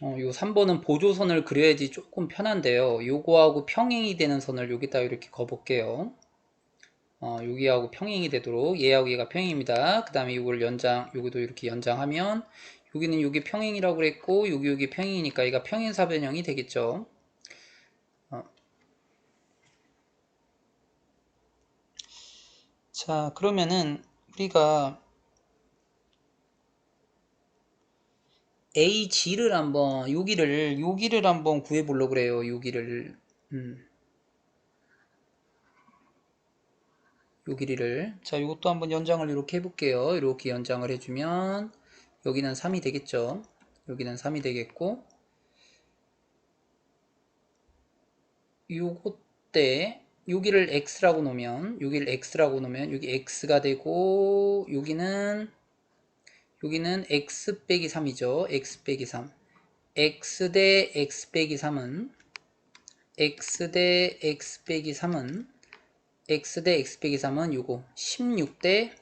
어, 요 3번은 보조선을 그려야지 조금 편한데요. 요거하고 평행이 되는 선을 여기다 이렇게 그어볼게요. 어, 여기하고 평행이 되도록 얘하고 얘가 평행입니다. 그 다음에 이걸 연장, 여기도 이렇게 연장하면 여기는 여기 평행이라고 그랬고 여기 여기 평행이니까 얘가 평행사변형이 되겠죠. 어. 자 그러면은 우리가 AG를 한번 여기를 여기를 한번 구해 보려고 그래요. 여기를 음. 요 길이를 자 이것도 한번 연장을 이렇게 해볼게요 이렇게 연장을 해주면 여기는 3이 되겠죠 여기는 3이 되겠고 요것 때 여기를 x라고 놓으면 여기를 x라고 놓으면 여기 x가 되고 여기는 여기는 x 빼기 3이죠 x 빼기 3 x 대 x 빼기 3은 x 대 x 빼기 3은 x 대 x 빼기 3은 요거 16 대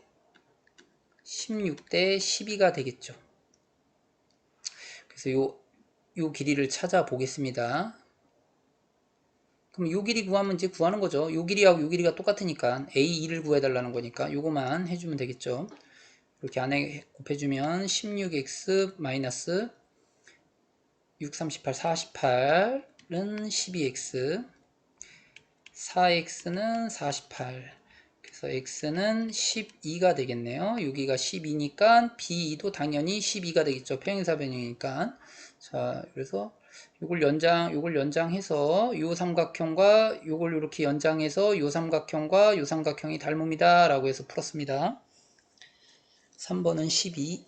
16 대 12가 되겠죠. 그래서 요, 요 길이를 찾아보겠습니다. 그럼 요 길이 구하면 이제 구하는 거죠. 요 길이하고 요 길이가 똑같으니까 A2를 구해달라는 거니까 요거만 해주면 되겠죠. 이렇게 안에 곱해주면 16x 마이너스 6, 38, 48은 12x 4x는 48 그래서 x는 12가 되겠네요. 여기가 12니까 b2도 당연히 12가 되겠죠. 평행사 변형이니까. 자 그래서 요걸 연장 요걸 연장해서 요 삼각형과 요걸 이렇게 연장해서 요 삼각형과 요 삼각형이 닮음이다. 라고 해서 풀었습니다 3번은 12